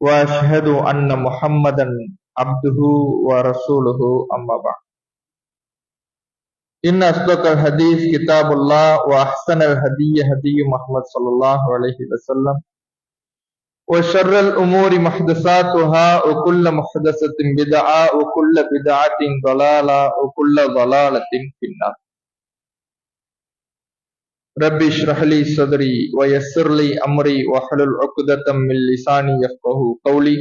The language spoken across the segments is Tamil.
وأشهد أن محمدا عبده ورسوله أما بعد. إن أصدق الحديث كتاب الله وأحسن الهدي هدي محمد صلى الله عليه وسلم وشر الأمور محدثاتها وكل محدثة بدعة وكل بدعة ضلالة وكل ضلالة في النار. ربي اشرح لي صدري ويسر لي امري واحلل عقدة من لساني يفقه قولي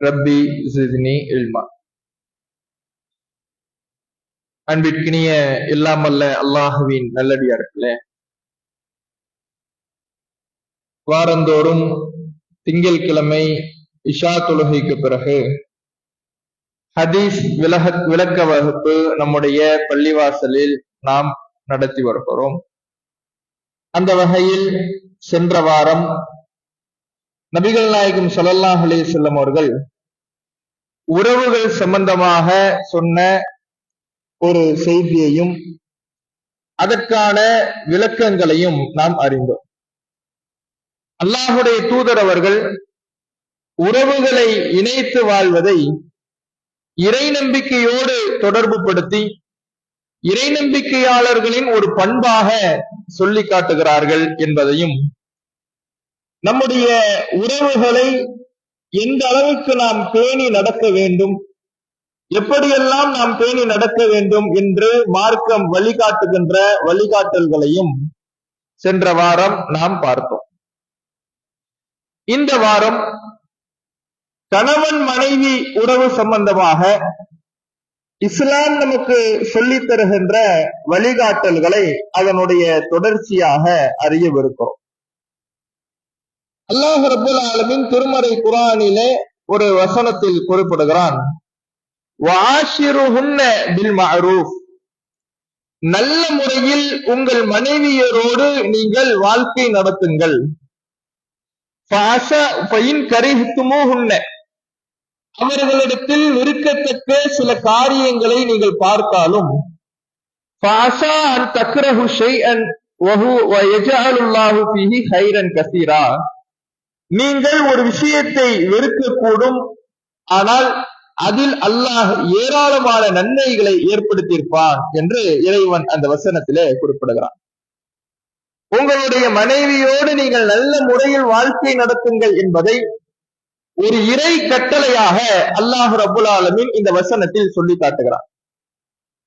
ربي زدني علما அன்பிற்கினிய இல்லாமல்ல அல்லாஹுவின் நல்லடியார்களே வாரந்தோறும் திங்கட்கிழமை இஷா தொழுகைக்கு பிறகு ஹதீஸ் விலக விளக்க வகுப்பு நம்முடைய பள்ளிவாசலில் நாம் நடத்தி வருகிறோம் அந்த வகையில் சென்ற வாரம் நபிகள் நாயகம் ஸல்லல்லாஹு அலே செல்லம் அவர்கள் உறவுகள் சம்பந்தமாக சொன்ன ஒரு செய்தியையும் அதற்கான விளக்கங்களையும் நாம் அறிந்தோம். அல்லாஹுடைய தூதர் அவர்கள் உறவுகளை இணைத்து வாழ்வதை இறை நம்பிக்கையோடு தொடர்பு படுத்தி இறை நம்பிக்கையாளர்களின் ஒரு பண்பாக சொல்லி காட்டுகிறார்கள் என்பதையும் நம்முடைய உறவுகளை எந்த அளவுக்கு நாம் பேணி நடக்க வேண்டும் எப்படியெல்லாம் நாம் பேணி நடக்க வேண்டும் என்று மார்க்கம் வழிகாட்டுகின்ற வழிகாட்டல்களையும் சென்ற வாரம் நாம் பார்த்தோம். இந்த வாரம் கணவன் மனைவி உறவு சம்பந்தமாக இஸ்லாம் நமக்கு சொல்லித் தருகின்ற வழிகாட்டல்களை அதனுடைய தொடர்ச்சியாக அறியவிருக்கிறோம். அல்லாஹ் ரபுல் ஆலமின் திருமறை குரானிலே ஒரு வசனத்தில் குறிப்பிடுகிறான். பில் நல்ல முறையில் உங்கள் மனைவியரோடு நீங்கள் வாழ்க்கை நடத்துங்கள். கரிஹத்துமூஹுன்ன. அவர்களிடத்தில் விருக்கத்தக்க சில காரியங்களை நீங்கள் பார்த்தாலும் நீங்கள் ஒரு விஷயத்தை வெறுக்கக்கூடும் ஆனால் அதில் அல்லாஹ் ஏராளமான நன்மைகளை ஏற்படுத்தியிருப்பான் என்று இறைவன் அந்த வசனத்திலே குறிப்பிடுகிறான். உங்களுடைய மனைவியோடு நீங்கள் நல்ல முறையில் வாழ்க்கை நடத்துங்கள் என்பதை ஒரு இறை கட்டளையாக அல்லாஹ் ரபுல் ஆலமின் இந்த வசனத்தில் சொல்லி காட்டுகிறார்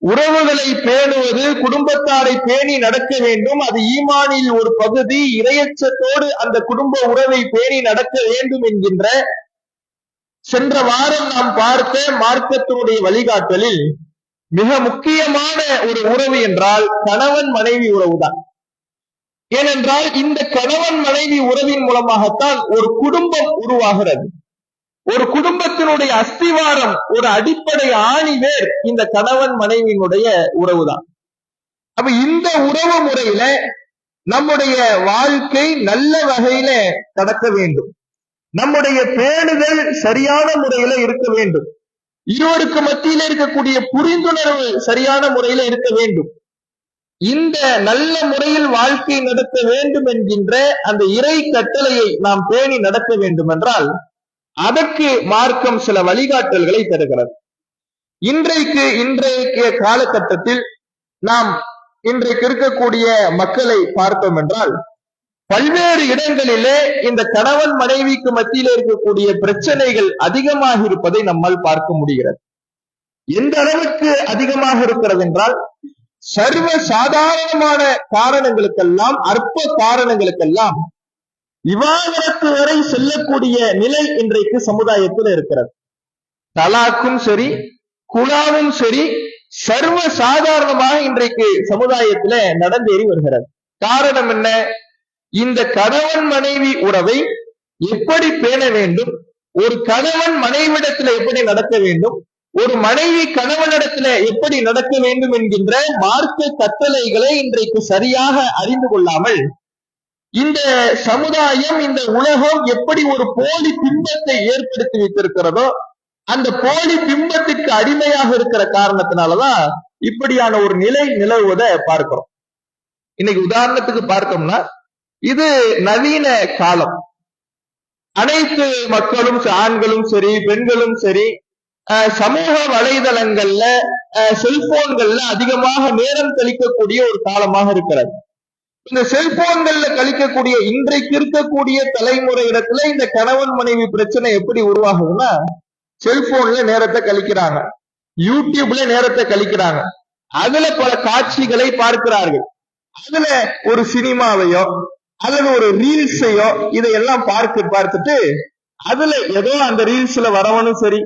உறவுகளை பேணுவது குடும்பத்தாரை பேணி நடக்க வேண்டும். அது ஈமானில் ஒரு பகுதி இரையச்சத்தோடு அந்த குடும்ப உறவை பேணி நடக்க வேண்டும் என்கின்ற சென்ற வாரம் நாம் பார்த்த மார்க்கத்தினுடைய வழிகாட்டலில் மிக முக்கியமான ஒரு உறவு என்றால் கணவன் மனைவி உறவுதான். ஏனென்றால் இந்த கணவன் மனைவி உறவின் மூலமாகத்தான் ஒரு குடும்பம் உருவாகிறது. ஒரு குடும்பத்தினுடைய அஸ்திவாரம் ஒரு அடிப்படை ஆணிவேர் இந்த கணவன் மனைவியினுடைய உறவுதான். அப்ப இந்த உறவு முறையில நம்முடைய வாழ்க்கை நல்ல வகையில நடக்க வேண்டும். நம்முடைய பேணுதல் சரியான முறையில இருக்க வேண்டும். இருவருக்கு மத்தியில இருக்கக்கூடிய புரிந்துணர்வு சரியான முறையில இருக்க வேண்டும். இந்த நல்ல முறையில் வாழ்க்கை நடத்த வேண்டும் என்கின்ற அந்த இறை கட்டளையை நாம் பேணி நடக்க வேண்டும் என்றால் அதற்கு மார்க்கம் சில வழிகாட்டல்களை தருகிறது. இன்றைக்கு இன்றைய காலகட்டத்தில் நாம் இன்றைக்கு இருக்கக்கூடிய மக்களை பார்த்தோம் என்றால் பல்வேறு இடங்களிலே இந்த கணவன் மனைவிக்கு மத்தியில் இருக்கக்கூடிய பிரச்சனைகள் அதிகமாக இருப்பதை நம்மால் பார்க்க முடிகிறது. எந்த அளவுக்கு அதிகமாக இருக்கிறது என்றால் சர்வ சாதாரணமான காரணங்களுக்கெல்லாம் அற்ப காரணங்களுக்கெல்லாம் விவாகரத்து வரை செல்லக்கூடிய நிலை இன்றைக்கு சமுதாயத்தில் இருக்கிறது. தலாக்கும் சரி குலாவும் சரி சர்வ சாதாரணமாக இன்றைக்கு சமுதாயத்துல நடந்தேறி வருகிறது. காரணம் என்ன? இந்த கணவன் மனைவி உறவை எப்படி பேண வேண்டும்? ஒரு கணவன் மனைவிடத்துல எப்படி நடக்க வேண்டும்? ஒரு மனைவி கணவனிடத்துல எப்படி நடக்க வேண்டும் என்கின்ற மார்க்க கட்டளைகளை இன்றைக்கு சரியாக அறிந்து கொள்ளாமல் இந்த சமுதாயம் இந்த உலகம் எப்படி ஒரு போலி பிம்பத்தை ஏற்படுத்தி வைத்திருக்கிறதோ அந்த போலி பிம்பத்துக்கு அடிமையாக இருக்கிற காரணத்தினாலதான் இப்படியான ஒரு நிலை நிலவுவதை பார்க்கிறோம். இன்னைக்கு உதாரணத்துக்கு பார்த்தோம்னா இது நவீன காலம். அனைத்து மக்களும் ஆண்களும் சரி பெண்களும் சரி சமூக வலைதளங்கள்ல அஹ், செல்போன்கள்ல அதிகமாக நேரம் கழிக்கக்கூடிய ஒரு காலமாக இருக்கிறது. இந்த செல்போன்கள்ல கழிக்கக்கூடிய இன்றைக்கு இருக்கக்கூடிய தலைமுறை இடத்துல இந்த கணவன் மனைவி பிரச்சனை எப்படி உருவாகுதுன்னா செல்போன்ல நேரத்தை கழிக்கிறாங்க. யூடியூப்ல நேரத்தை கழிக்கிறாங்க. அதுல பல காட்சிகளை பார்க்கிறார்கள். அதுல ஒரு சினிமாவையோ அல்லது ஒரு ரீல்ஸையோ இதையெல்லாம் பார்த்து பார்த்துட்டு அதுல ஏதோ அந்த ரீல்ஸ்ல வரவனும் சரி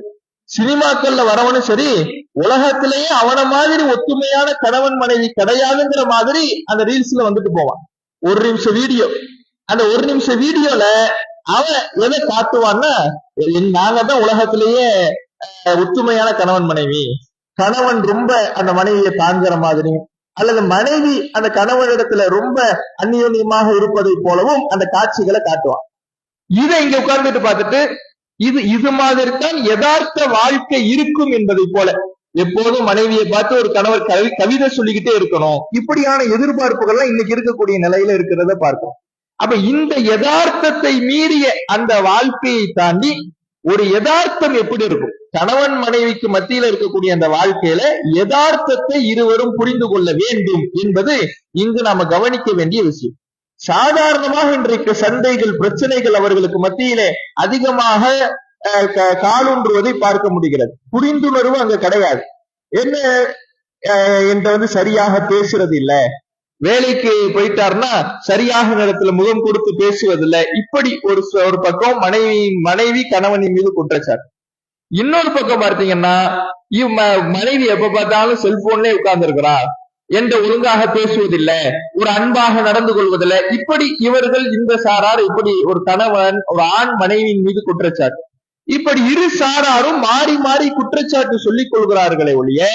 சினிமாக்கள்ல வரவனும் சரி உலகத்திலேயே அவன மாதிரி ஒத்துமையான கணவன் மனைவி கிடையாதுங்கிற மாதிரி அந்த ரீல்ஸ்ல வந்துட்டு போவான். ஒரு நிமிஷம் வீடியோ. அந்த ஒரு நிமிஷம் வீடியோல அவன் எதை காட்டுவான்னா நாங்க தான் உலகத்திலேயே அஹ், ஒத்துமையான கணவன் மனைவி. கணவன் ரொம்ப அந்த மனைவியை தாங்குற மாதிரி அல்லது மனைவி அந்த கணவனிடத்துல ரொம்ப அந்நியோன்யமாக இருப்பதை போலவும் அந்த காட்சிகளை காட்டுவான். இதை இங்க உட்கார்ந்துட்டு பார்த்துட்டு இது இது மாதிரி தான் யதார்த்த வாழ்க்கை இருக்கும் என்பதை போல. எப்போதும் மனைவியை பார்த்து ஒரு கணவர் கவி கவிதை சொல்லிக்கிட்டே இருக்கணும். இப்படியான எதிர்பார்ப்புகள்லாம் இன்னைக்கு இருக்கக்கூடிய நிலையில இருக்கிறத பார்க்கிறோம் அப்ப இந்த யதார்த்தத்தை மீறிய அந்த வாழ்க்கையை தாண்டி ஒரு யதார்த்தம் எப்படி இருக்கும்? கணவன் மனைவிக்கு மத்தியில இருக்கக்கூடிய அந்த வாழ்க்கையில யதார்த்தத்தை இருவரும் புரிந்து கொள்ள வேண்டும் என்பது இங்கு நாம கவனிக்க வேண்டிய விஷயம். சாதாரணமாக இன்றைக்கு சண்டைகள் பிரச்சனைகள் அவர்களுக்கு மத்தியிலே அதிகமாக அஹ், காலூன்றுவதை பார்க்க முடிகிறது. புரிந்துணர்வு அங்க கிடையாது. என்ன அஹ், என்கிட்ட வந்து சரியாக பேசுறது இல்ல வேலைக்கு போயிட்டாருன்னா சரியாக நேரத்துல முகம் கொடுத்து பேசுவதில்லை. இப்படி ஒரு ஒரு பக்கம் மனைவி மனைவி கணவனின் மீது குற்றச்சாட்டு. இன்னொரு பக்கம் பார்த்தீங்கன்னா மனைவி எப்ப பார்த்தாலும் செல்போன்லயே உட்கார்ந்து என்ற ஒழுங்காக பேசுவதில்லை. ஒரு அன்பாக நடந்து கொள்வதில்லை. இப்படி இவர்கள் இந்த சாரார் இப்படி ஒரு கணவன் ஒரு ஆண் மனைவியின் மீது குற்றச்சாட்டு. இப்படி இரு சாராரும் மாறி மாறி குற்றச்சாட்டு சொல்லிக் கொள்கிறார்களே ஒழிய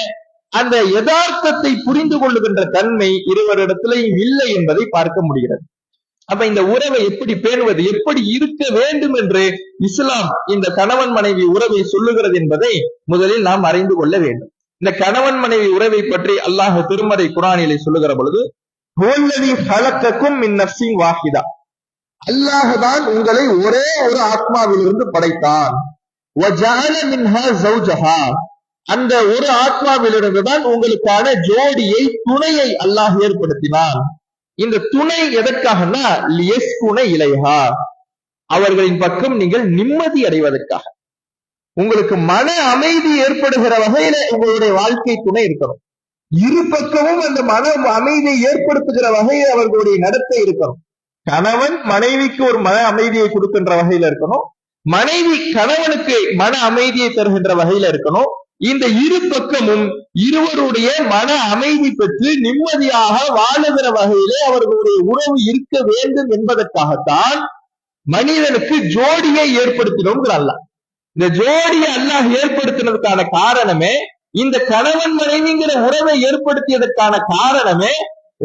அந்த யதார்த்தத்தை புரிந்து கொள்ளுகின்ற தன்மை இருவரிடத்திலையும் இல்லை என்பதை பார்க்க முடிகிறது. அப்ப இந்த உறவை எப்படி பேணுவது எப்படி இருக்க வேண்டும் என்று இஸ்லாம் இந்த கணவன் மனைவி உறவை சொல்லுகிறது என்பதை முதலில் நாம் அறிந்து கொள்ள வேண்டும். இந்த கணவன் மனைவி உறவை பற்றி அல்லாஹ் திருமறை குரானிலே சொல்லுகிற பொழுது வாஹிதா. அல்லாஹ் தான் உங்களை ஒரே ஒரு ஆத்மாவிலிருந்து படைத்தான். அந்த ஒரு ஆத்மாவிலிருந்து தான் உங்களுக்கான ஜோடியை துணையை அல்லாஹ் ஏற்படுத்தினான். இந்த துணை எதற்காகனா இலையா அவர்களின் பக்கம் நீங்கள் நிம்மதி அடைவதற்காக. உங்களுக்கு மன அமைதி ஏற்படுகிற வகையில உங்களுடைய வாழ்க்கை துணை இருக்கணும். இரு பக்கமும் அந்த மன அமைதியை ஏற்படுத்துகிற வகையில் அவர்களுடைய நடத்தை இருக்கணும். கணவன் மனைவிக்கு ஒரு மன அமைதியை கொடுக்கின்ற வகையில இருக்கணும். மனைவி கணவனுக்கு மன அமைதியை தருகின்ற வகையில இருக்கணும். இந்த இரு பக்கமும் இருவருடைய மன அமைதி பெற்று நிம்மதியாக வாழுகிற வகையிலே அவர்களுடைய உறவு இருக்க வேண்டும் என்பதற்காகத்தான் மனிதனுக்கு ஜோடியை ஏற்படுத்தினோங்கிற இந்த ஜோடியை அல்லாஹ் ஏற்படுத்தினதுக்கான காரணமே இந்த கணவன் மனைவிங்கிற உறவை ஏற்படுத்தியதற்கான காரணமே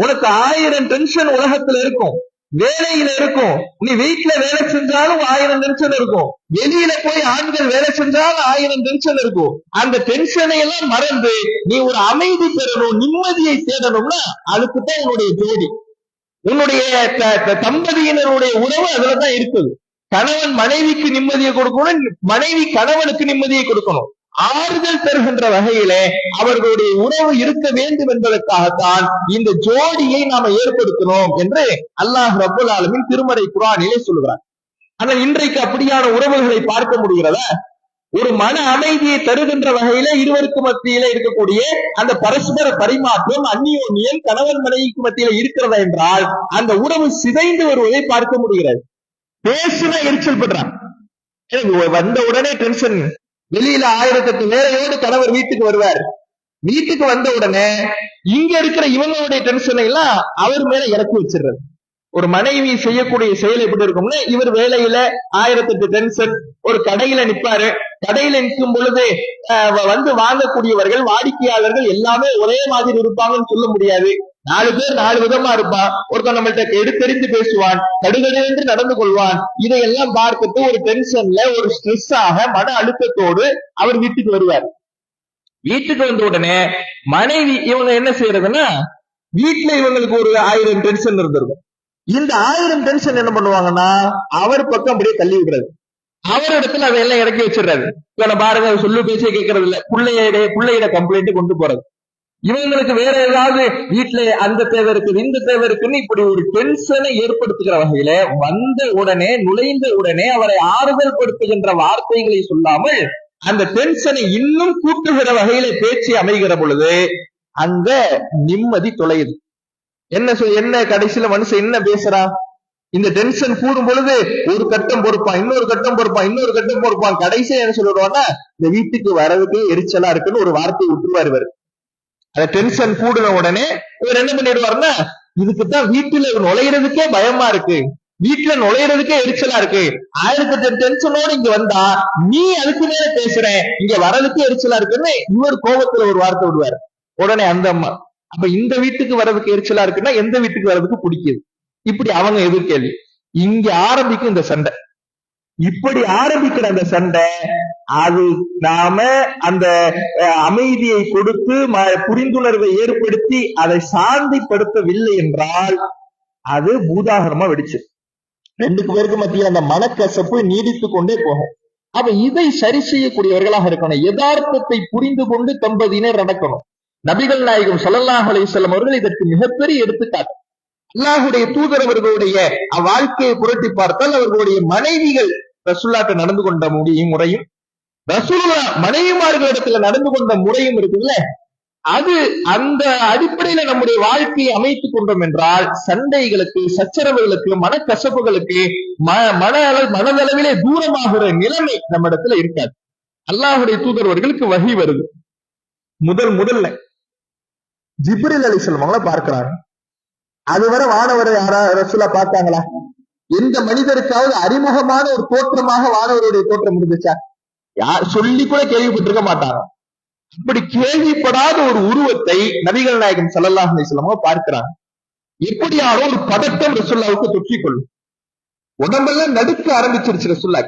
உனக்கு ஆயிரம் டென்ஷன் உலகத்துல இருக்கும். வேலையில இருக்கும். நீ வீட்டுல வேலை செஞ்சாலும் ஆயிரம் டென்ஷன் இருக்கும். வெளியில போய் ஆண்கள் வேலை செஞ்சாலும் ஆயிரம் டென்ஷன் இருக்கும். அந்த டென்ஷனை எல்லாம் மறந்து நீ ஒரு அமைதி பெறணும் நிம்மதியை தேடணும்னா அதுக்கு தான் உன்னுடைய ஜோடி. உன்னுடைய தம்பதியினருடைய உறவு அதுலதான் இருக்குது. கணவன் மனைவிக்கு நிம்மதியை கொடுக்கணும் மனைவி கணவனுக்கு நிம்மதியை கொடுக்கணும். ஆறுதல் தருகின்ற வகையிலே அவர்களுடைய உறவு இருக்க வேண்டும் என்பதற்காகத்தான் இந்த ஜோடியை நாம ஏற்படுத்தணும் என்று அல்லாஹ் ரப்புல் ஆலமின் திருமறை குரானிலே சொல்லுகிறார். ஆனால் இன்றைக்கு அப்படியான உறவுகளை பார்க்க முடிகிறதா? ஒரு மன அமைதியை தருகின்ற வகையில இருவருக்கு மத்தியில இருக்கக்கூடிய அந்த பரஸ்பர பரிமாற்றம் அந்நியோன்யம் கணவன் மனைவிக்கு மத்தியில இருக்கிறதா என்றால் அந்த உறவு சிதைந்து வருவதை பார்க்க முடிகிறது. பேசுனா எரிச்சல் பண்றான் எனக்கு வந்த உடனே டென்ஷன் வெளியில ஆயிரத்தெட்டு வேலையோடு கணவர் வீட்டுக்கு வருவார். வீட்டுக்கு வந்த உடனே இங்க இருக்கிற இவங்களுடைய டென்ஷனை எல்லாம் அவர் மேல இறக்கி வச்சிடுறது. ஒரு மனைவி செய்யக்கூடிய செயல் எப்படி இருக்கும்னு இவர் வேலையில ஆயிரத்தெட்டு டென்ஷன் ஒரு கடையில நிப்பாரு. கடையில நிற்கும் பொழுது அஹ், வந்து வாங்கக்கூடியவர்கள் வாடிக்கையாளர்கள் எல்லாமே ஒரே மாதிரி இருப்பாங்கன்னு சொல்ல முடியாது. நாலு பேர் நாலு விதமா இருப்பான் ஒருத்தன் நம்மள்ட்ட எடுத்தெறிந்து பேசுவான் கடுகடுவென்று நடந்து கொள்வான். இதையெல்லாம் பார்த்துட்டு ஒரு டென்ஷன்ல ஒரு ஸ்ட்ரெஸ் ஆக மன அழுத்தத்தோடு அவர் வீட்டுக்கு வருவார். வீட்டுக்கு வந்த உடனே மனைவி இவங்க என்ன செய்யறதுன்னா வீட்டுல இவங்களுக்கு ஒரு ஆயிரம் டென்ஷன் இருந்திருக்கும். இந்த ஆயிரம் டென்ஷன் என்ன பண்ணுவாங்கன்னா அவர் பக்கம் அப்படியே தள்ளி விடுறது. அவர் இடத்துல அதையெல்லாம் இறக்கி வச்சிடுறாரு இவனை பாருங்க சொல்லு பேச்சே கேட்கறது இல்ல பிள்ளையிட பிள்ளையிட கம்ப்ளைண்ட் கொண்டு போறது. இவங்களுக்கு வேற ஏதாவது வீட்டுல அந்த தேவை இருக்குது இந்த தேவை இருக்குன்னு இப்படி ஒரு டென்ஷனை ஏற்படுத்துகிற வகையில வந்த உடனே நுழைந்த உடனே அவரை ஆறுதல் படுத்துகின்ற வார்த்தைகளை சொல்லாமல் அந்த டென்ஷனை இன்னும் கூட்டுகிற வகையில பேச்சு அமைகிற பொழுது அந்த நிம்மதி தொலையுது. என்ன என்ன கடைசியில மனுஷன் என்ன பேசுறா? இந்த டென்ஷன் கூடும் பொழுது ஒரு கட்டம் பொறுப்பான் இன்னொரு கட்டம் பொறுப்பான் இன்னொரு கட்டம் பொறுப்பான். கடைசியா என்ன சொல்லிடுவான்னா இந்த வீட்டுக்கு வரதுக்கு எரிச்சலா இருக்குன்னு ஒரு வார்த்தை விட்டுருவாரு அந்த டென்ஷன் கூடுன உடனே இவர் என்ன பண்ணிடுவாருன்னா இதுக்குத்தான் வீட்டுல நுழையிறதுக்கே பயமா இருக்கு. வீட்டுல நுழையிறதுக்கே எரிச்சலா இருக்கு. ஆயிரத்தி டென்ஷனோட இங்க வந்தா நீ அதுக்கு மேல பேசுற இங்க வரதுக்கே எரிச்சலா இருக்குன்னு இவர் கோபத்துல ஒரு வார்த்தை விடுவாரு. உடனே அந்த அம்மா அப்ப இந்த வீட்டுக்கு வர்றதுக்கு எரிச்சலா இருக்குன்னா எந்த வீட்டுக்கு வர்றதுக்கு பிடிக்குது. இப்படி அவங்க எதிர்கேள்வி. இங்க ஆரம்பிக்கும் இந்த சண்டை. இப்படி ஆரம்பிக்கிற அந்த சண்டை அது நாம அந்த அமைதியை கொடுத்து ம- புரிந்துணர்வை ஏற்படுத்தி அதை சாந்திப்படுத்தவில்லை என்றால் அது பூதாகரமா வெடிச்சு ரெண்டு பேருக்கு மத்தியில் அந்த மனக்கசப்பு நீடித்து கொண்டே போகும். அப்ப இதை சரி செய்யக்கூடியவர்களாக இருக்கணும். யதார்த்தத்தை புரிந்து கொண்டு தம்பதியினர் நடக்கணும். நபிகள் நாயகம் ஸல்லல்லாஹு அலைஹி வஸல்லம் அவர்கள் இதற்கு மிகப்பெரிய எடுத்துக்காட்டு. அல்லாஹுடைய தூதர் அவர்களுடைய வாழ்க்கையை புரட்டி பார்த்தால் அவர்களுடைய மனைவிகள் ரசுல்லாட்ட நடந்து கொண்ட முடியும் முறையும் ரசூலுல்லா மனைவிமார்களிடத்துல நடந்து கொண்ட முறையும் இருக்குல்ல? அது அந்த அடிப்படையில நம்முடைய வாழ்க்கையை அமைத்துக் கொண்டோம் என்றால் சண்டைகளுக்கு சச்சரவுகளுக்கு மனக்கசப்புகளுக்கு ம- மன மனதளவிலே தூரமாகிற நிலைமை நம்ம இடத்துல இருக்காது அல்லாஹுடைய தூதர்வர்களுக்கு வகி வருது. முதல் முதல்ல ஜிப்ரில் அலி செல்வங்களை பார்க்கிறாங்க அதுவரை வானவரை யாரா ரசூலா பார்த்தாங்களா? எந்த மனிதருக்காவது அறிமுகமான ஒரு தோற்றமாக வானவருடைய தோற்றம் இருந்துச்சா? யார் சொல்லி கூட கேள்விப்பட்டிருக்க மாட்டாங்க. இப்படி கேள்விப்படாத ஒரு உருவத்தை நபிகள் நாயகம் சல்லல்லாஹ் அலைஹி பார்க்கிறாங்க. எப்படியாவது ஒரு பதட்டம் ரசுல்லாவுக்கு தொற்றிக் கொள்ளும் உடம்பெல்லாம் நடுக்க ஆரம்பிச்சிருச்சு ரசூல்லா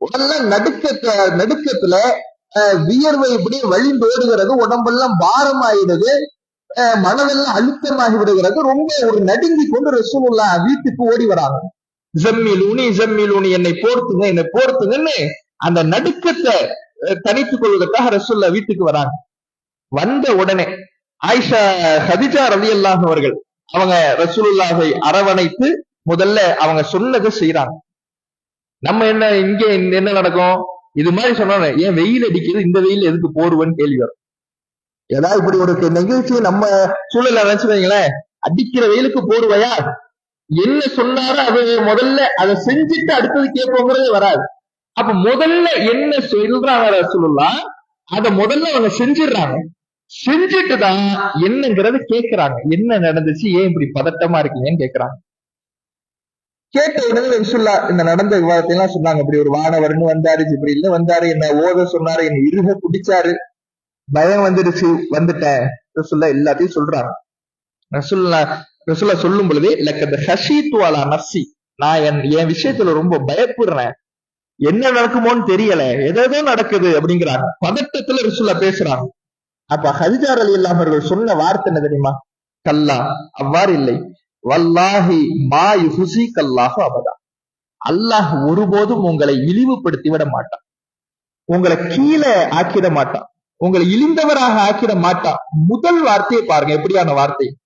உடம்பெல்லாம் நடுக்க நடுக்கத்துல வியர்வை இப்படி வழிந்தோடுகிறது உடம்பெல்லாம் பாரம் ஆயிடுது அஹ், மனதெல்லாம் அழுத்தமாகி விடுகிறது. ரொம்ப ஒரு நடுங்கி கொண்டு ரசூலுல்லா வீட்டுக்கு ஓடி வராங்க. ஜம்மிலூனி ஜம்மிலூனி என்னை போர்த்துங்க என்னை போர்த்துங்கன்னு அந்த நடுக்கத்தை தனித்துக் தணித்துக் கொள்வதற்காக ரசூல்லா வீட்டுக்கு வராங்க. வந்த உடனே ஆயிஷா ஹதிஜா ரவி அல்லாஹ் அவர்கள் அவங்க ரசூலுல்லாஹை அரவணைத்து முதல்ல அவங்க சொன்னதை செய்யறாங்க நம்ம என்ன இங்க என்ன நடக்கும்? இது மாதிரி சொன்னாங்க. ஏன் வெயில் அடிக்குது? இந்த வெயில் எதுக்கு போடுவேன்னு கேள்வி வரும். ஏதாவது இப்படி ஒரு நிகழ்ச்சி நம்ம சூழல நினைச்சு வைங்களேன். அடிக்கிற வெயிலுக்கு போடுவையா என்ன சொன்னாரோ அது முதல்ல அதை செஞ்சுட்டு அடுத்தது கேட்போங்கிறதே வராது. அப்ப முதல்ல என்ன சொல்றாங்க ரசூலுல்லா? அத முதல்ல அவங்க செஞ்சிடுறாங்க. செஞ்சுட்டு தான் என்னங்கிறது கேட்கிறாங்க என்ன நடந்துச்சு? ஏன் இப்படி பதட்டமா இருக்கீங்கன்னு கேட்கிறாங்க கேட்ட உடனே ரசூல்லா இந்த நடந்த விவாதத்தை எல்லாம் சொன்னாங்க. இப்படி ஒரு வானவர்னு வந்தாரு இல்ல வந்தாரு என்ன ஓத சொன்னாரு என்ன இருக பிடிச்சாரு பயம் வந்துடுச்சு வந்துட்டேன் ரசுல்லா எல்லாத்தையும் சொல்றாங்க. ரசுல்லா ரசுல்லா சொல்லும் பொழுது இல்ல ஹஷீத்து அலா நான் என் என் விஷயத்துல ரொம்ப பயப்படுறேன். என்ன நடக்குமோன்னு தெரியல. ஏதேதோ நடக்குது அப்படிங்கிறாங்க. பதட்டத்துல ரசூல்லா பேசுறாங்க. அப்ப ஹரிஜார் அலி அவர்கள் சொன்ன வார்த்தை என்ன தெரியுமா? கல்லா. அவ்வாறு இல்லை. வல்லாஹி மா யுஹுசி கல்லாஹு அபதா. அல்லாஹ் ஒருபோதும் உங்களை இழிவுபடுத்தி விட மாட்டான். உங்களை கீழே ஆக்கிட மாட்டான். உங்களை இழிந்தவராக ஆக்கிட மாட்டான். முதல் வார்த்தையை பாருங்க. எப்படியான வார்த்தை?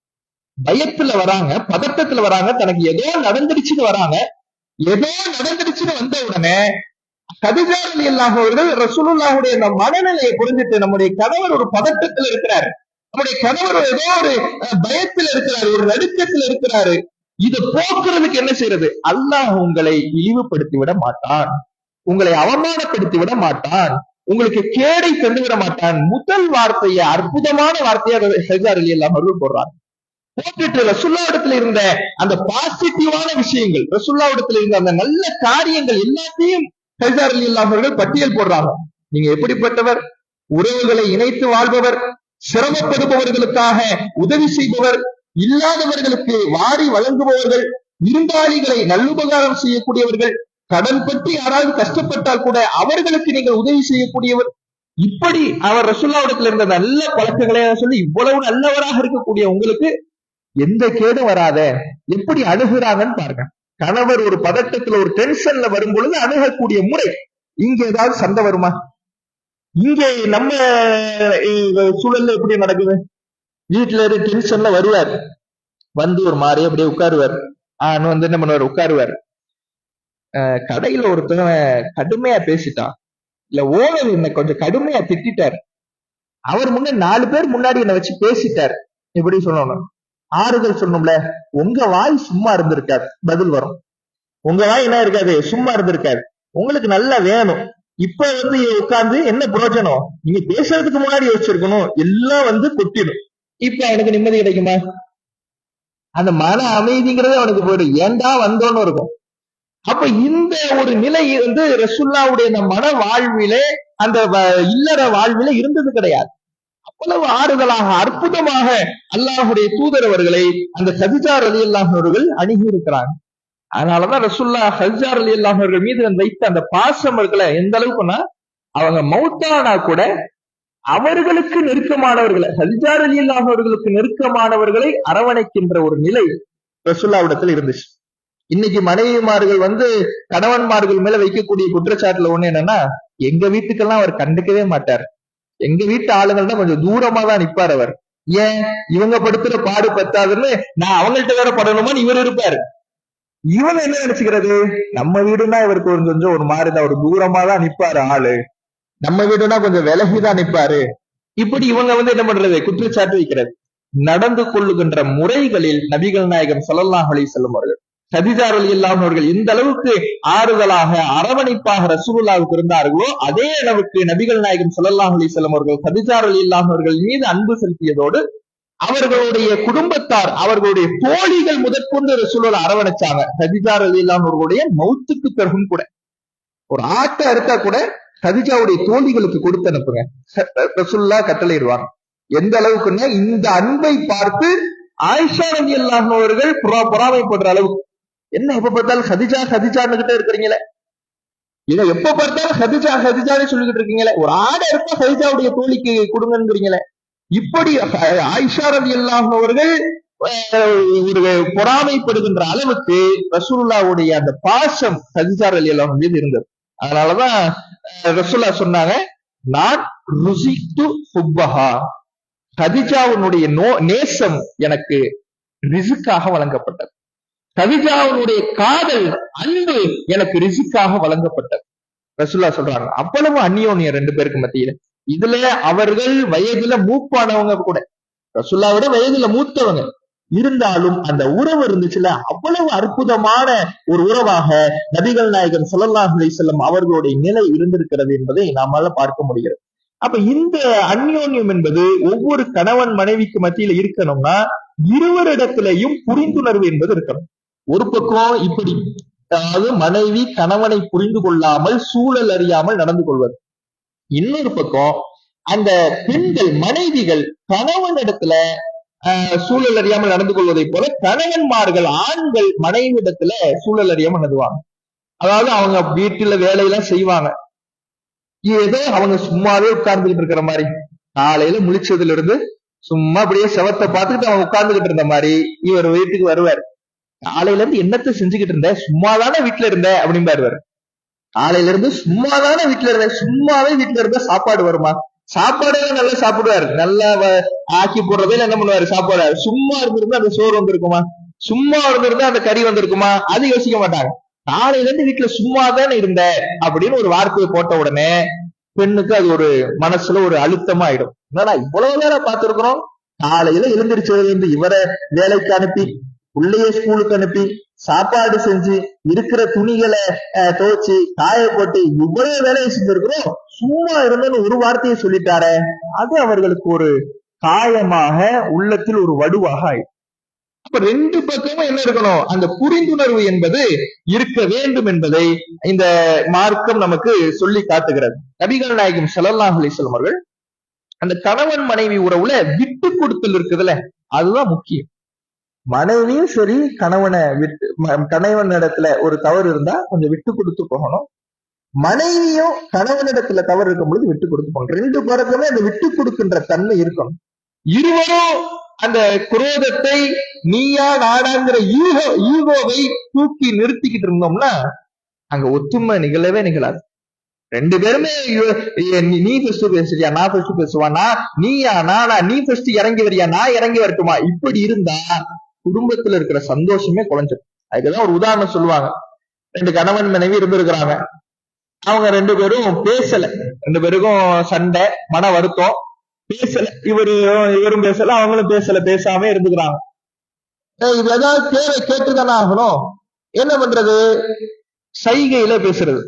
பயத்துல வராங்க பதட்டத்துல வராங்க தனக்கு ஏதோ நடந்துடுச்சுன்னு வராங்க. ஏதோ நடந்துடுச்சுன்னு வந்த உடனே கதிஜா அலி அல்லாஹ் அவர்கள் ரசூலுல்லாஹுடைய அந்த மனநிலையை புரிஞ்சுட்டு நம்முடைய கணவர் ஒரு பதட்டத்தில் இருக்கிறார். நம்முடைய கணவர் ஏதோ ஒரு பயத்தில் பயத்துல இருக்கிறாரு ஒரு நடுக்கத்துல இருக்கிறாரு. இதை போக்குறதுக்கு என்ன செய்யறது? அல்லாஹ் உங்களை இழிவுபடுத்தி விட மாட்டான். உங்களை அவமானப்படுத்தி விட மாட்டான். உங்களுக்கு கேடை தந்து விட மாட்டான். முதல் வார்த்தையை அற்புதமான வார்த்தையை ஹஜார் அலி அல்லாஹ் அவர்கள் போடுறாங்க. போட்டுட்டு ரசுல்லாவிடத்துல இருந்த அந்த பாசிட்டிவான விஷயங்கள் ரசுல்லாவிடத்துல இருந்த அந்த நல்ல காரியங்கள் எல்லாத்தையும் கைதார் அலி அல்லாஹர்கள் பட்டியல் போடுறாங்க. நீங்க எப்படிப்பட்டவர்? உறவுகளை இணைத்து வாழ்பவர் சிரமப்படுபவர்களுக்காக உதவி செய்பவர் இல்லாதவர்களுக்கு வாரி வழங்குபவர்கள் விருந்தாளிகளை நல்லுபகாரம் செய்யக்கூடியவர்கள் கடன் பற்றி யாராவது கஷ்டப்பட்டால் கூட அவர்களுக்கு நீங்கள் உதவி செய்யக்கூடியவர். இப்படி அவர் ரசுல்லாவிடத்துல இருந்த நல்ல பழக்கங்களை சொல்லி இவ்வளவு நல்லவராக இருக்கக்கூடிய உங்களுக்கு எந்த கேடும் வராத எப்படி அணுகுறாங்கன்னு பாருங்க. கணவர் ஒரு பதட்டத்துல ஒரு டென்ஷன்ல வரும் பொழுது அணுகக்கூடிய முறை. இங்க ஏதாவது சண்டை வருமா? இங்க நம்ம சூழல்ல எப்படி நடக்குது? வீட்டுல இருந்து டென்ஷன்ல வருவார். வந்து ஒரு மாதிரி அப்படியே உட்காருவார். ஆஹ் வந்து என்ன பண்ணுவார்? உட்காருவார். அஹ், கடையில ஒருத்தவன் கடுமையா பேசிட்டான் இல்ல ஓனர் என்ன கொஞ்சம் கடுமையா திட்டிட்டார். அவர் முன்ன நாலு பேர் முன்னாடி என்ன வச்சு பேசிட்டார். எப்படி சொல்லணும்? ஆறுதல் சொன்னோம்ல உங்க வாய் சும்மா இருந்திருக்காது. பதில் வரும். உங்க வாய் என்ன இருக்காது? சும்மா இருந்திருக்காது. உங்களுக்கு நல்லா வேணும். இப்ப வந்து உட்கார்ந்து என்ன பிரயோஜனம் நீங்க பேசுறதுக்கு முன்னாடி யோசிச்சிருக்கணும். எல்லாம் வந்து கொட்டிடும். இப்ப எனக்கு நிம்மதி கிடைக்குமா? அந்த மன அமைதிங்கிறது அவனுக்கு போயிடும். ஏண்டா வந்தோன்னு இருக்கும். அப்ப இந்த ஒரு நிலை வந்து ரசுல்லாவுடைய அந்த மன வாழ்விலே அந்த வ- இல்லற வாழ்வில இருந்தது கிடையாது. எவ்வளவு ஆறுதலாக அற்புதமாக அல்லாஹுடைய தூதர் அவர்களை அந்த சதிஜார் அலி அல்லாஹர்கள் அணுகி இருக்கிறாங்க அதனாலதான் ரசுல்லா ஹஜார் அலி அல்லாஹர்கள் மீது வைத்த அந்த பாசம் இருக்கல எந்த அளவுக்குன்னா அவங்க மௌத்தானா கூட அவர்களுக்கு நெருக்கமானவர்களை ஹஜார் அலி அல்லாஹர்களுக்கு நெருக்கமானவர்களை அரவணைக்கின்ற ஒரு நிலை ரசுல்லாவிடத்தில் இருந்துச்சு. இன்னைக்கு மனைவிமார்கள் வந்து கணவன்மார்கள் மேல வைக்கக்கூடிய குற்றச்சாட்டுல ஒண்ணு என்னன்னா எங்க வீட்டுக்கெல்லாம் அவர் கண்டுக்கவே மாட்டார். எங்க வீட்டு ஆளுங்கள் தான் கொஞ்சம் தூரமா தான் நிப்பார் அவர். ஏன்? இவங்க படுத்துற பாடு பத்தாதுன்னு நான் அவங்கள்ட்ட வேற படணுமான்னு இவர் இருப்பாரு. இவன் என்ன நினைச்சுக்கிறது? நம்ம வீடுனா இவருக்கு கொஞ்சம் கொஞ்சம் ஒரு மாதிரிதான் ஒரு தூரமா தான் நிப்பாரு ஆளு. நம்ம வீடுனா கொஞ்சம் விலகிதான் நிப்பாரு. இப்படி இவங்க வந்து என்ன பண்றது? குற்றச்சாட்டு வைக்கிறது. நடந்து கொள்ளுகின்ற முறைகளில் நபிகள் நாயகம் சொல்லலாம் அலைஹி செல்லும் அவர்கள் சதிஜார் அலி அவர்கள் எந்த அளவுக்கு ஆறுதலாக அரவணைப்பாக ரசூலுல்லாவுக்கு இருந்தார்களோ அதே அளவுக்கு நபிகள் நாயகம் ஸல்லல்லாஹு அலி செல்லம் அவர்கள் சதிஜார் அலி அவர்கள் மீது அன்பு செலுத்தியதோடு அவர்களுடைய குடும்பத்தார் அவர்களுடைய தோழிகள் முதற்கொண்டு ரசூலுல்லா அரவணைச்சாங்க. சதிஜார் அலி அவர்களுடைய மௌத்துக்கு பிறகும் கூட ஒரு ஆட்டை அறுத்தா கூட கதிஜாவுடைய தோழிகளுக்கு கொடுத்து அனுப்புங்க. ரசுல்லா கட்டளையிடுவாங்க. எந்த அளவுக்குன்னா இந்த அன்பை பார்த்து ஆயிஷா ரவி அவர்கள் புறா பொறாமைப்படுற அளவுக்கு. என்ன எப்ப பார்த்தாலும் ஹதிஜா ஹதிஜான்னுகிட்டே இருக்கிறீங்களே? இதை எப்ப பார்த்தாலும் ஹதிஜா ஹதிஜான்னு சொல்லிக்கிட்டு இருக்கீங்களே? ஒரு ஆடை இருப்பா ஹதிஜாவுடைய தோழிக்கு கொடுங்கிறீங்களே இப்படி ஆயிஷா ரவி அவர்கள் ஒரு பொறாமைப்படுகின்ற அளவுக்கு ரசூல்லாவுடைய அந்த பாசம் ஹதிஜா அலி அல்லாஹ் மீது இருந்தது. அதனாலதான் ரசூல்லா சொன்னாங்க நான் ருசித்து ஹுப்பஹா. ஹதிஜாவுனுடைய நோ நேசம் எனக்கு ரிசுக்காக வழங்கப்பட்டது. கவிதாவுடைய காதல் அன்பு எனக்கு ரிசிக்காக வழங்கப்பட்டது. ரசுல்லா சொல்றாங்க அவ்வளவு அந்நியோன்யம் ரெண்டு பேருக்கு மத்தியில. இதுல அவர்கள் வயதுல மூப்பானவங்க கூட ரசூல்லாவோட வயதுல மூத்தவங்க. இருந்தாலும் அந்த உறவு இருந்துச்சுல அவ்வளவு அற்புதமான ஒரு உறவாக நபிகள் நாயகன் ஸல்லல்லாஹு அலைஹி அவர்களுடைய நிலை இருந்திருக்கிறது என்பதை நாமால பார்க்க முடிகிறது. அப்ப இந்த அந்யோன்யம் என்பது ஒவ்வொரு கணவன் மனைவிக்கு மத்தியில இருக்கணும்னா இருவரிடத்திலையும் புரிந்துணர்வு என்பது இருக்கணும். ஒரு பக்கம் இப்படி அதாவது மனைவி கணவனை புரிந்து கொள்ளாமல் சூழல் அறியாமல் நடந்து கொள்வது. இன்னொரு பக்கம் அந்த பெண்கள் மனைவிகள் கணவனிடத்துல ஆஹ், சூழல் அறியாமல் நடந்து கொள்வதை போல கணவன்மார்கள் ஆண்கள் மனைவிடத்துல சூழல் அறியாமல் நடந்துவாங்க அதாவது அவங்க வீட்டுல வேலையெல்லாம் செய்வாங்க. ஏதோ அவங்க சும்மாவே உட்கார்ந்துகிட்டு இருக்கிற மாதிரி. காலையில முழிச்சதுல இருந்து சும்மா அப்படியே செவத்தை பார்த்துக்கிட்டு அவங்க உட்கார்ந்துகிட்டு இருந்த மாதிரி இவர் வீட்டுக்கு வருவார். காலையில இருந்து என்னத்த செஞ்சுக்கிட்டு இருந்த? சும்மாதானே வீட்டுல இருந்த? அப்படிம்பாரு காலையில இருந்து சும்மாதானே வீட்டுல இருந்த? சும்மாவே வீட்டுல இருந்தா சாப்பாடு வருமா? சாப்பாடே நல்லா சாப்பிடுவாரு. நல்லா ஆக்கி போடுறதே என்ன பண்ணுவாரு? சாப்பாடு. சும்மா இருந்திருந்தா அந்த சோறு வந்திருக்குமா? சும்மா இருந்திருந்தா அந்த கறி வந்திருக்குமா? அது யோசிக்க மாட்டாங்க. காலையில இருந்து வீட்டுல சும்மா தானே இருந்த? அப்படின்னு ஒரு வார்த்தையை போட்ட உடனே பெண்ணுக்கு அது ஒரு மனசுல ஒரு அழுத்தமா ஆயிடும் என்னடா இவ்வளவு நேரம் பார்த்திருக்கிறோம்? காலையில எழுந்திரிச்சதுல இருந்து இவரை வேலைக்கு அனுப்பி உள்ளேயே ஸ்கூலுக்கு அனுப்பி சாப்பாடு செஞ்சு இருக்கிற துணிகளை அஹ், துவைச்சு காய போட்டு இவ்வளவு வேலையை செஞ்சிருக்கிறோம். சும்மா இருந்தேன்னு ஒரு வார்த்தையை சொல்லிட்டாரே அது அவர்களுக்கு ஒரு காயமாக உள்ளத்தில் ஒரு வடுவாக ஆயிடும் இப்ப ரெண்டு பக்கமும் என்ன இருக்கணும்? அந்த புரிந்துணர்வு என்பது இருக்க வேண்டும் என்பதை இந்த மார்க்கம் நமக்கு சொல்லி காட்டுகிறது. நபிகள் நாயகம் ஸல்லல்லாஹு அலைஹி அவர்கள் அந்த கணவன் மனைவி உறவுல விட்டு கொடுத்தல் இருக்குதுல்ல அதுதான் முக்கியம். மனைவியும் சரி கணவனை விட்டு ம- கணவன் இடத்துல ஒரு தவறு இருந்தா கொஞ்சம் விட்டு கொடுத்து போகணும். மனைவியும் கணவனிடத்துல தவறு இருக்கும் பொழுது விட்டு கொடுத்து போகணும். ரெண்டு பேருக்குமே அந்த விட்டு கொடுக்கின்ற தன்மை இருக்கணும் இருவரும் அந்த குரோதத்தை நீயா நாடாங்கிற ஈகோ ஈகோவை தூக்கி நிறுத்திக்கிட்டு இருந்தோம்னா அங்க ஒத்துமை நிகழவே நிகழாது. ரெண்டு பேருமே ஐயோ, ஐயோ, நீ- நீ ஃபர்ஸ்ட் பேசுறியா நான் ஃபர்ஸ்ட் பேசுவானா நீயா நானா நீ ஃபர்ஸ்ட் இறங்கி வரியா? நான் இறங்கி வரட்டுமா? இப்படி இருந்தா குடும்பத்துல இருக்கிற சந்தோஷமே குறைஞ்சிடும் அதுக்குதான் ஒரு உதாரணம் சொல்லுவாங்க. ரெண்டு கணவன் மனைவி இருந்திருக்கிறாங்க. அவங்க ரெண்டு பேரும் பேசல. ரெண்டு பேருக்கும் சண்டை மன வருத்தம். பேசல. இவரு இவரும் பேசல அவங்களும் பேசல. பேசாம இருந்துக்கிறாங்க. இது ஏதாவது தேவை கேட்டுதானே ஆகணும். என்ன பண்றது? சைகையில பேசுறது.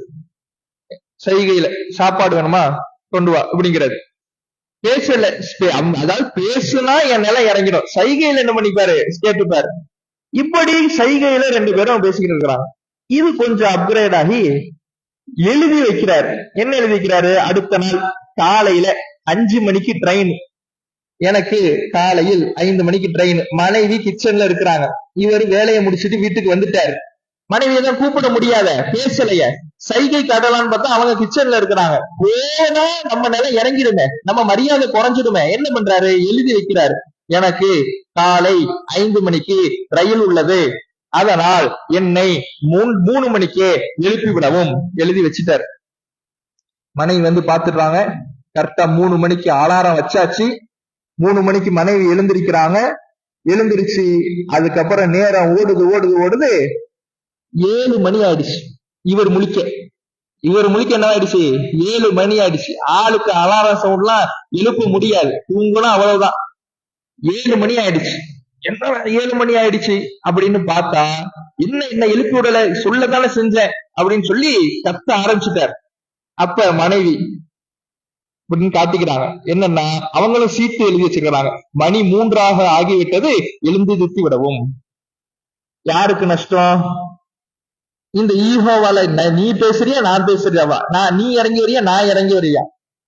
சைகையில சாப்பாடு வேணுமா? கொண்டு வா அப்படிங்கிறது. பேசல. அதாவது பேசுனா என் நிலை இறங்கிடும். சைகையில என்ன பண்ணிப்பாரு? கேட்டுப்பாரு இப்படி சைகையில ரெண்டு பேரும் பேசிக்கிட்டு இருக்கிறாங்க இது கொஞ்சம் அப்கிரேட் ஆகி எழுதி வைக்கிறாரு. என்ன எழுதி வைக்கிறாரு? அடுத்த நாள் காலையில அஞ்சு மணிக்கு ட்ரெயின் எனக்கு காலையில் ஐந்து மணிக்கு ட்ரெயின் மனைவி கிச்சன்ல இருக்கிறாங்க. இவர் வேலையை முடிச்சிட்டு வீட்டுக்கு வந்துட்டாரு. மனைவியை தான் கூப்பிட முடியாத பேசலைய. சைகை கடலான்னு பார்த்தா அவங்க கிச்சன்ல இருக்கிறாங்க. போனா நம்ம நிலை இறங்கிடுமே. நம்ம மரியாதை குறைஞ்சிடுமே. என்ன பண்றாரு? எழுதி வைக்கிறாரு. எனக்கு காலை ஐந்து மணிக்கு ரயில் உள்ளது. அதனால் என்னை மூணு மூணு மணிக்கே எழுப்பி விடவும். எழுதி வச்சுட்டாரு. மனைவி வந்து பாத்துடுறாங்க கரெக்டா மூணு மணிக்கு அலாரம் வச்சாச்சு. மூணு மணிக்கு மனைவி எழுந்திருக்கிறாங்க. எழுந்திருச்சு அதுக்கப்புறம் நேரம் ஓடுது ஓடுது ஓடுது. ஏழு மணி ஆயிடுச்சு. இவர் முழிக்க. இவர் முழிக்க என்ன ஆயிடுச்சு? ஏழு மணி ஆயிடுச்சு. ஆளுக்கு அலாரம் சவுண்ட்லாம் எழுப்ப முடியாது. தூங்கணும் அவ்வளவுதான். ஏழு மணி ஆயிடுச்சு. என்ன ஏழு மணி ஆயிடுச்சு அப்படின்னு பார்த்தா என்ன என்ன எழுப்பி விடல. சொல்லத்தானே செஞ்சேன். அப்படின்னு சொல்லி கத்த ஆரம்பிச்சுட்டார். அப்ப மனைவி அப்படின்னு காட்டிக்கிறாங்க. என்னன்னா அவங்களும் சீட்டு எழுதி வச்சிருக்கிறாங்க மணி மூன்றாக ஆகிவிட்டது எழுந்து திருத்தி விடவும். யாருக்கு நஷ்டம்? இந்த ஈகோவால நீ பேசுறியா நான் பேசுறியாவா? நான் நீ இறங்கி வரியா நான் இறங்கி வரியா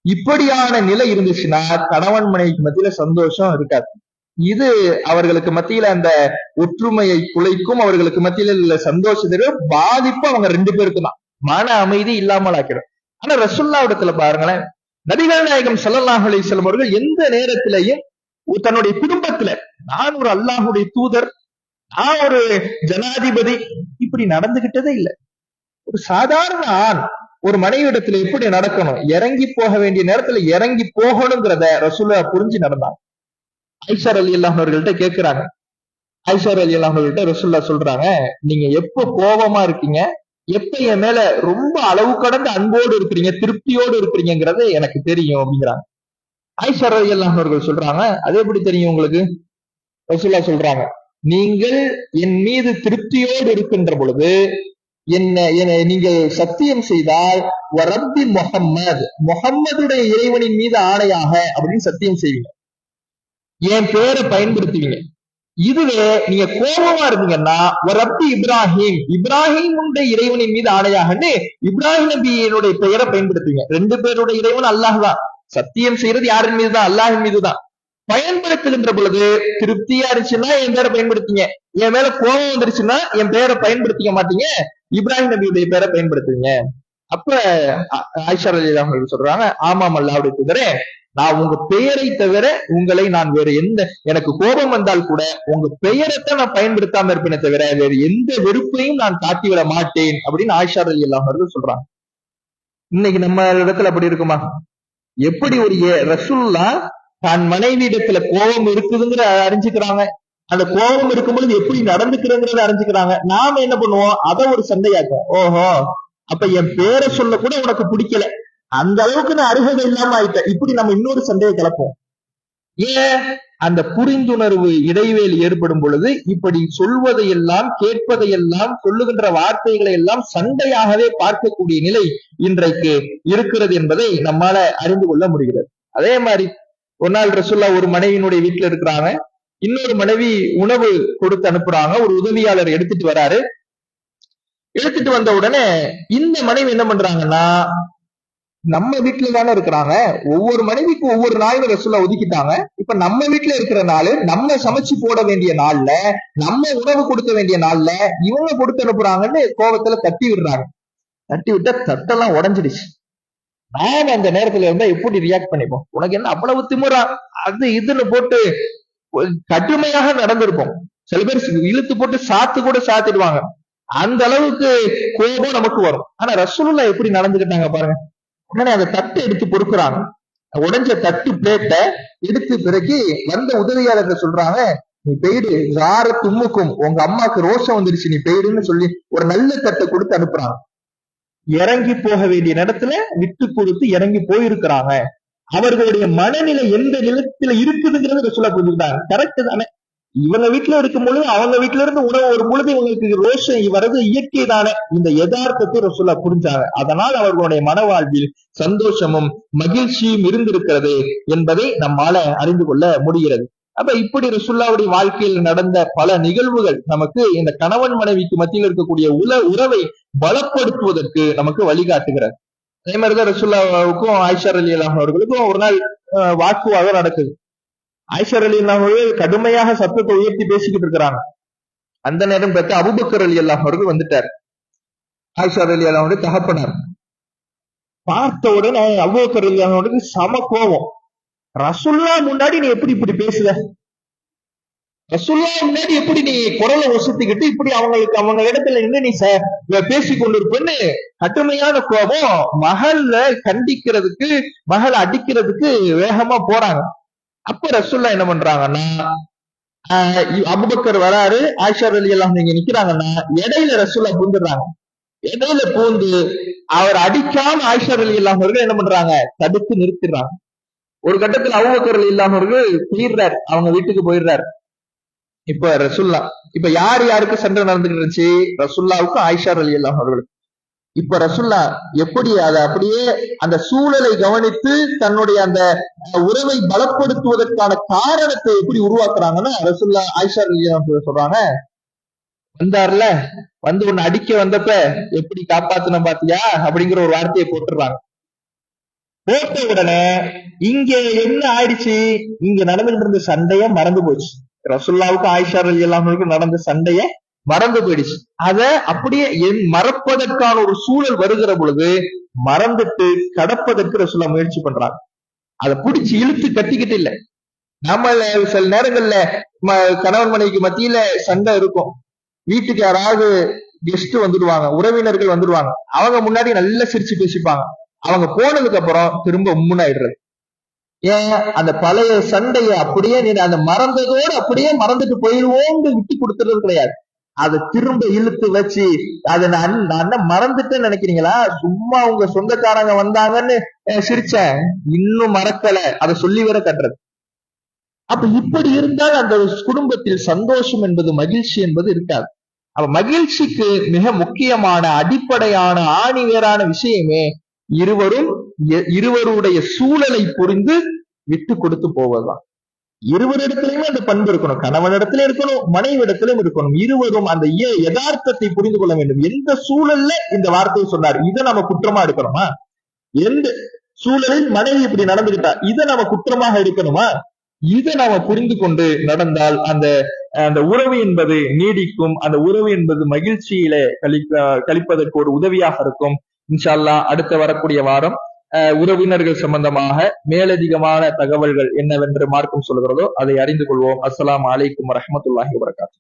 இப்படியான நிலை இருந்துச்சுன்னா கணவன் மனைவிக்கு மத்தியில சந்தோஷம் இருக்காது. இது அவர்களுக்கு மத்தியில அந்த ஒற்றுமையை குலைக்கும் அவர்களுக்கு மத்தியில உள்ள சந்தோஷத்தை பாதிப்பு அவங்க ரெண்டு பேருக்கும் தான் மன அமைதி இல்லாமல் ஆக்கிடும். ஆனா ரசுல்லாவிடத்துல பாருங்களேன் நபிகள் நாயகம் ஸல்லல்லாஹு அலைஹி அவர்கள் எந்த நேரத்திலையும் தன்னுடைய குடும்பத்துல நான் ஒரு அல்லாஹுடைய தூதர் நான் ஒரு ஜனாதிபதி. இப்படி நடந்துகிட்டதே இல்ல. ஒரு சாதாரண ஆண் ஒரு மனைவிடத்துல எப்படி நடக்கணும்? இறங்கி போக வேண்டிய நேரத்துல இறங்கி போகணுங்கிறத ரசூலா புரிஞ்சு நடந்தாங்க ஐஷார் அலி அல்லாஹ் அவர்கள்ட்ட கேக்குறாங்க ஐஷார் அலி அல்லாஹ் அவர்கள்ட்ட ரசூல்லா சொல்றாங்க நீங்க எப்ப கோபமா இருக்கீங்க? எப்ப என் மேல ரொம்ப அளவு கடந்த அன்போடு இருக்கிறீங்க திருப்தியோடு இருக்கிறீங்கிறது எனக்கு தெரியும் அப்படிங்கிறாங்க. ஐஷார் அலி அல்லாஹ் அவர்கள் சொல்றாங்க அது எப்படி தெரியும் உங்களுக்கு? ரசூல்லா சொல்றாங்க நீங்கள் என் மீது திருப்தியோடு இருக்கின்ற பொழுது என்ன நீங்கள் சத்தியம் செய்தால் ரப்பி முகம்மது முகம்மதுடைய இறைவனின் மீது ஆணையாக அப்படின்னு சத்தியம் செய்வீங்க. என் பேரை பயன்படுத்துவீங்க. இதுவே நீங்க கோபமா இருந்தீங்கன்னா ரப்பி இப்ராஹிம். இப்ராஹிமுடைய இறைவனின் மீது ஆணையாகன்னு இப்ராஹிம் நபியினுடைய பெயரை பயன்படுத்துவீங்க. ரெண்டு பேருடைய இறைவன் அல்லாஹ் தான் சத்தியம் செய்யறது யாரின் மீது தான் அல்லாஹின் மீது தான் பயன்படுத்துகின்ற பொழுது திருப்தியா இருந்துச்சுன்னா என் பேரை பயன்படுத்திங்க. என் மேல கோபம் வந்துருச்சுன்னா என் பேரை பயன்படுத்திக்க மாட்டீங்க. இப்ராஹிம் நபியுடைய பேரை பயன்படுத்துவீங்க அப்ப ஆயிஷா அலி அவர்கள் சொல்றாங்க ஆமாம் அல்லாவுடைய தவிர நான் உங்க பெயரை தவிர உங்களை நான் வேற எந்த எனக்கு கோபம் வந்தால் கூட உங்க பெயரைத்தான் நான் பயன்படுத்தாம இருப்பேனே தவிர வேறு எந்த வெறுப்பையும் நான் காட்டி விட மாட்டேன் அப்படின்னு ஆயிஷா அலி அவர்கள் சொல்றாங்க. இன்னைக்கு நம்ம இடத்துல அப்படி இருக்குமா? எப்படி ஒரு ரசுல்லா ரசூல்லா தன் மனைவி இடத்துல கோபம் இருக்குதுங்கிற அறிஞ்சுக்கிறாங்க. அந்த கோபம் இருக்கும்பொழுது எப்படி நடந்துக்கிறங்கிறத அறிஞ்சுக்கிறாங்க. நாம என்ன பண்ணுவோம்? அதை ஒரு சண்டையாக்கும் ஓஹோ அப்ப என் பேரை சொல்ல கூட உனக்கு பிடிக்கல. அந்த அளவுக்கு நான் அருகதை இல்லாம ஆயிட்டேன். இப்படி நம்ம இன்னொரு சண்டையை கலப்போம். ஏன்? அந்த புரிந்துணர்வு இடைவேளி ஏற்படும் பொழுது இப்படி சொல்வதையெல்லாம் கேட்பதையெல்லாம் சொல்லுகின்ற வார்த்தைகளை எல்லாம் சண்டையாகவே பார்க்கக்கூடிய நிலை இன்றைக்கு இருக்கிறது என்பதை நம்மால அறிந்து கொள்ள முடிகிறது. அதே மாதிரி ஒரு நாள் ரசுல்லா ஒரு மனைவியினுடைய வீட்டுல இருக்கிறாங்க இன்னொரு மனைவி உணவு கொடுத்து அனுப்புறாங்க. ஒரு உதவியாளர் எடுத்துட்டு வராரு. எடுத்துட்டு வந்த உடனே இந்த மனைவி என்ன பண்றாங்கன்னா நம்ம வீட்டுல தானே இருக்கிறாங்க. ஒவ்வொரு மனைவிக்கும் ஒவ்வொரு நாளும் ரசுல்லா ஒதுக்கிட்டாங்க. இப்ப நம்ம வீட்டுல இருக்கிற நாள் நம்ம சமைச்சு போட வேண்டிய நாள்ல நம்ம உணவு கொடுக்க வேண்டிய நாள்ல இவங்க கொடுத்து அனுப்புறாங்கன்னு கோபத்துல தட்டி விடுறாங்க. தட்டி விட்டா தட்டெல்லாம் உடஞ்சிடுச்சு. நாம அந்த நேரத்துல இருந்தா எப்படி ரியாக்ட் பண்ணிப்போம்? உனக்கு என்ன அவ்வளவு திமுறா அது இதுன்னு போட்டு கடுமையாக நடந்திருக்கும் சில பேர் இழுத்து போட்டு சாத்து கூட சாத்திடுவாங்க. அந்த அளவுக்கு கோபம் நமக்கு வரும். ஆனா ரசூலுல்லா எப்படி நடந்துகிட்டாங்க பாருங்க. உடனே அந்த தட்டு எடுத்து பொறுக்குறாங்க. உடைஞ்ச தட்டு பிளேட்டை எடுத்து பிறகு வந்த உதவியாளர்கள் சொல்றாங்க நீ பெய்டு யார தும்முக்கும் உங்க அம்மாக்கு ரோஷம் வந்துருச்சு. நீ பெய்டுன்னு சொல்லி ஒரு நல்ல தட்டை கொடுத்து அனுப்புறாங்க. இறங்கி போக வேண்டிய இடத்துல விட்டு கொடுத்து இறங்கி போயிருக்கிறாங்க. அவர்களுடைய மனநிலை எந்த நிலத்துல இருக்குதுங்கிறது சொல்ல புரிஞ்சுக்கிட்டாங்க. கரெக்ட் தானே? இவங்க வீட்டுல இருக்கும் பொழுது அவங்க வீட்டுல இருந்து உணவு ஒரு பொழுது இவங்களுக்கு ரோஷம் வர்றது இயற்கை தானே. இந்த யதார்த்தத்தை ரசூலா புரிஞ்சாங்க. அதனால் அவர்களுடைய மனவாழ்வில் சந்தோஷமும் மகிழ்ச்சியும் இருந்திருக்கிறது என்பதை நம்மால அறிந்து கொள்ள முடிகிறது. அப்ப இப்படி ரசுல்லாவுடைய வாழ்க்கையில் நடந்த பல நிகழ்வுகள் நமக்கு இந்த கணவன் மனைவிக்கு மத்தியில் இருக்கக்கூடிய உல உறவை பலப்படுத்துவதற்கு நமக்கு வழிகாட்டுகிறார் அதே மாதிரிதான் ரசுல்லாவுக்கும் ஆயிஷார் அலி அலாம் அவர்களுக்கும் ஒரு நாள் வாக்குவாதம் நடக்குது. ஆயிஷர் அலி அல்லாஹர்கள் கடுமையாக சத்தத்தை உயர்த்தி பேசிக்கிட்டு இருக்கிறாங்க. அந்த நேரம் பார்த்து அபுபக்கர் அலி அல்லாஹ் அவர்கள் வந்துட்டார். ஆயிஷர் அலி அல்லாவுடைய தகப்பனார். பார்த்த உடனே அபுபக்கர் அலி அல்லாஹருக்கு சம கோபம். ரசுல்லா முன்னாடி நீ எப்படி இப்படி பேசுவ? ரசுல்லா முன்னாடி எப்படி நீ குரலை ஒசத்திக்கிட்டு இப்படி அவங்களுக்கு அவங்க இடத்துல இருந்து நீ பேசி கொண்டிருப்பேன்னு கடுமையான கோபம். மகள்ல கண்டிக்கிறதுக்கு மகள் அடிக்கிறதுக்கு வேகமா போறாங்க. அப்ப ரசுல்லா என்ன பண்றாங்கன்னா அபுபக்கர் வராரு ஆயிஷா அலி எல்லாம் நீங்க நிக்கிறாங்கன்னா இடையில ரசுல்லா பூந்துடுறாங்க இடையில பூந்து அவர் அடிக்காம ஆயிஷா அலி எல்லாம் என்ன பண்றாங்க? தடுத்து நிறுத்திடுறாங்க. ஒரு கட்டத்துல அபுபக்கர் அலி இல்லாமவர்கள் தீர்றார் அவங்க வீட்டுக்கு போயிடுறாரு. இப்ப ரசுல்லா இப்ப யார் யாருக்கு சண்டை நடந்துட்டு இருந்துச்சு ரசுல்லாவுக்கும் ஆயிஷா அலி இல்லாம அவர்களுக்கு இப்ப ரசுல்லா எப்படி அதை அப்படியே அந்த சூழலை கவனித்து தன்னுடைய அந்த உறவை பலப்படுத்துவதற்கான காரணத்தை எப்படி உருவாக்குறாங்கன்னா ரசுல்லா ஆயிஷா சொல்றாங்க. வந்தார்ல வந்து உன்னை அடிக்க வந்தப்ப எப்படி காப்பாத்தன பாத்தியா? அப்படிங்கிற ஒரு வார்த்தையை போட்டுறாங்க போட்ட உடனே இங்க என்ன ஆயிடுச்சு? இங்க நடந்துகிட்டு இருந்த சண்டைய மறந்து போச்சு ரசுல்லாவுக்கும் ஆயிஷா அலி எல்லாமே நடந்த சண்டைய மறந்து போயிடுச்சு. அத அப்படியே என் மறப்பதற்கான ஒரு சூழல் வருகிற பொழுது மறந்துட்டு கடப்பதற்கு ரசுல்லா முயற்சி பண்றாங்க. அதை பிடிச்சி இழுத்து கட்டிக்கிட்டு இல்ல. நம்மள சில நேரங்கள்ல கணவன் மனைவிக்கு மத்தியில சண்டை இருக்கும். வீட்டுக்கு யாராவது கெஸ்ட் வந்துடுவாங்க உறவினர்கள் வந்துடுவாங்க. அவங்க முன்னாடி நல்லா சிரிச்சு பேசிப்பாங்க. அவங்க போனதுக்கு அப்புறம் திரும்ப உம்முனாயிடுறது ஏன்? அந்த பழைய சண்டையை அப்படியே நீ அந்த மறந்ததோடு அப்படியே மறந்துட்டு போயிடுவோம்னு விட்டு கொடுத்துறது கிடையாது. அதை திரும்ப இழுத்து வச்சு அதை நான் நான் மறந்துட்டேன்னு நினைக்கிறீங்களா? சும்மா உங்க சொந்தக்காரங்க வந்தாங்கன்னு சிரிச்சேன் இன்னும் மறக்கல. அதை சொல்லி வர கட்டுறது. அப்ப இப்படி இருந்தால் அந்த குடும்பத்தில் சந்தோஷம் என்பது மகிழ்ச்சி என்பது இருக்காது. அப்ப மகிழ்ச்சிக்கு மிக முக்கியமான அடிப்படையான ஆணிவேரான விஷயமே இருவரும் இருவருடைய சூழலை புரிந்து விட்டு கொடுத்து போவதுதான். இருவரிடத்திலுமே அந்த பண்பு இருக்கணும். கணவனிடத்துல இருக்கணும் மனைவி இடத்திலும் இருக்கணும். இருவரும் அந்த யதார்த்தத்தை புரிந்து கொள்ள வேண்டும். எந்த சூழல்ல இந்த வார்த்தையை சொன்னார்? இதை நம்ம குற்றமா எடுக்கணுமா? எந்த சூழலில் மனைவி இப்படி நடந்துகிட்டா? இதை நம்ம குற்றமாக எடுக்கணுமா? இதை நாம புரிந்து கொண்டு நடந்தால் அந்த அந்த உறவு என்பது நீடிக்கும். அந்த உறவு என்பது மகிழ்ச்சியில கழிப்ப கழிப்பதற்கு ஒரு உதவியாக இருக்கும். இன்ஷால்லா அடுத்த வரக்கூடிய வாரம் உறவினர்கள் சம்பந்தமாக மேலதிகமான தகவல்கள் என்னவென்று மார்க்கம் சொல்கிறதோ அதை அறிந்து கொள்வோம். அஸ்லாம் அலைக்கும் வரமத்துல்லாஹி வரகாத்து